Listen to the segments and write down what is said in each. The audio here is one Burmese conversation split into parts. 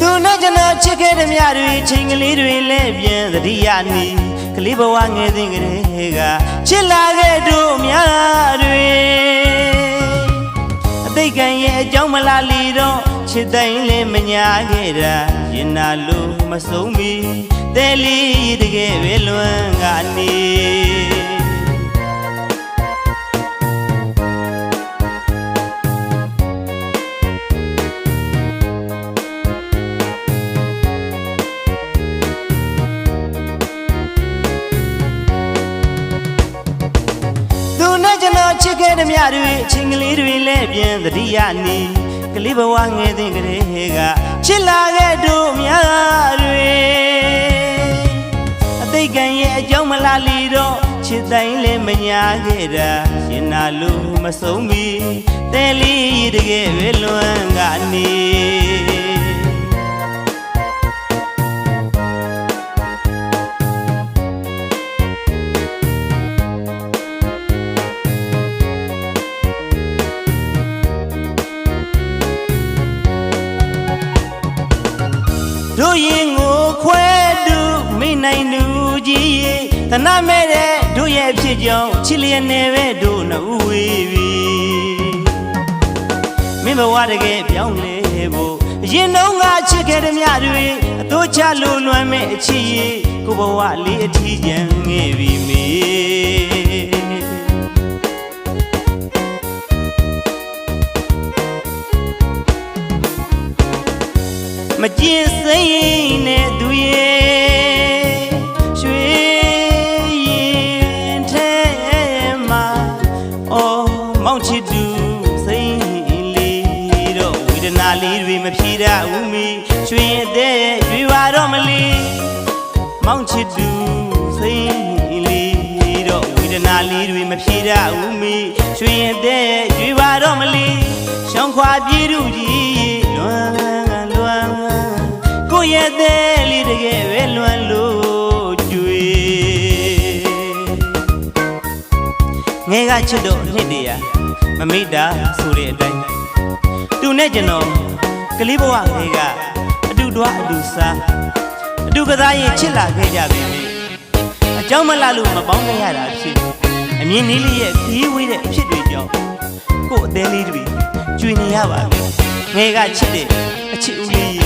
သူနဲ့ကျွန်တော်ချစ်ခဲ့တဲ့မြတွေချိန်ကလေးတွေလည်းပြန်သတိရနီကလေးဘဝငယ်စဉ်ကလေးကချစ်လာခဲ့တို့များ ချစ်တိုင်းလည်းမညာခဲ့တာရင်နာလို့မဆုံးမီတဲလီတကယ်ပဲလွမ်းကနေသူနဲ့ကျွန်တော်ချစ်ခဲ့တဲ့မြတွေအချင်းကလေးတွေလည်းပြန်သတိရနီ ကလေးဘဝငယ်စဉ်ကလေးကချစ်လာခဲ့တို့များတွေအသိကံရဲ့အကြောင်းမလားလီတော့ချစ်တိုင်းလည်းမညာခဲ့တာရှင်နာလို့မဆုံးမီတဲလီတကယ်ပဲလွမ်းကနေ တို့ရင်ကိုခွဲတူမိနိုင်လူကြီးရေသနာမဲ့တဲ့တို့ရဲ့အဖြစ်ကြောင့်ချစ်လျက်နေပဲတို့နှစ်ဦးဝေးပြီမင်းဘဝတကယ်ပြောင်းလဲဖို့အရင်တော့ငါချစ်ခဲ့တဲ့မြတွေအတို့ချလို့လွမ်းမဲ့အချစ်ရေကိုဘဝလေးအထီးကျန်ငယ်ပြီမေ မကျင်စိမ့်နဲ့သူရဲ့ရွှေရင်ထဲမှာအော်မောင်ချစ်သူစိမ့်လေးတော့ဝေဒနာလေးတွေမဖြေတတ်ဘူးမီရွှေရင်တဲ့ရွေပါတော့မလီမောင်ချစ်သူစိမ့်လေးတော့ဝေဒနာလေးတွေမဖြေတတ်ဘူးမီရွှေရင်တဲ့ရွေပါတော့မလီရှောင်းခွာပြေးသူကြီး ရဲ့တဲ့လေးတကယ်ပဲလွမ်းလို့ကျွေငယ်ကချစ်တော့အနှစ်တည်းမမိတာဆိုတဲ့အတိုင်းသူနဲ့ကျွန်တော်ကလေးဘဝငယ်ကအတူတွားအတူစားအတူကစားရင်ချစ်လာခဲ့ကြပြီလေအเจ้าမလာလို့မပေါင်းခဲ့ရတာဖြစ်အမြင်လေးလေးရဲ့ခီးဝေးတဲ့အဖြစ်တွေကြောင့်ကို့အသေးလေးတွေကျွေနေရပါပြီငယ်ကချစ်တဲ့အချစ်ဦးလေး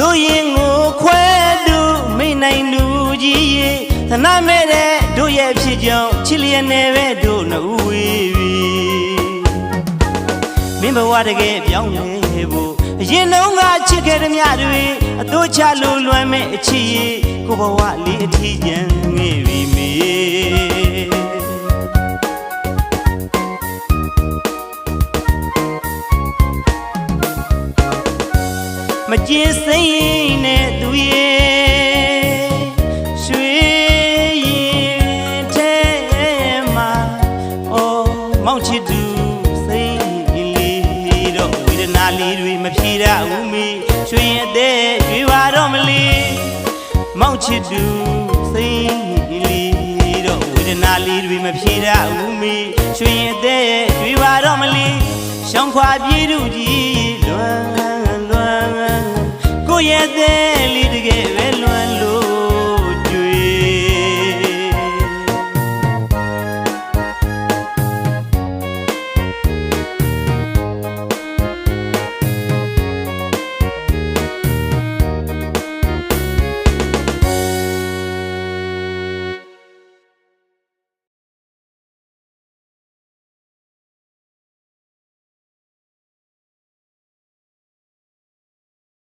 တို့ရင်ကိုခွဲတူမိနိုင်လူကြီးရေသနာမဲ့တဲ့တို့ရဲ့ဖြစ်ကြောင်းချစ်လျက်နေပဲတို့နှစ်ဦးဝေးပြီမင်းဘဝတကယ်ပြောင်းလဲဖို့အရင်တော့ကချစ်ခဲ့တဲ့မြတွေအတို့ချလို့လွမ်းမဲ့အချစ်ရေကိုဘဝလေးအထီးကျန်ငေ့ပြီ မေမကျင်စိမ့်နဲ့သူရဲ့ရွှေရင်ထဲမှာအော်မောင်ချစ်သူစိမ့်လေးတော့ဝေဒနာလေးတွေမဖြေရဘူးမီရွှေရင်အသက်ရွေပါတော့မလီမောင်ချစ်သူစိမ့်လေးတော့ဝေဒနာလေးတွေမဖြေရဘူးမီရွှေရင်အသက်ရွေပါတော့မလီရှောင်းခွာပြေးသူကြီး Yeah.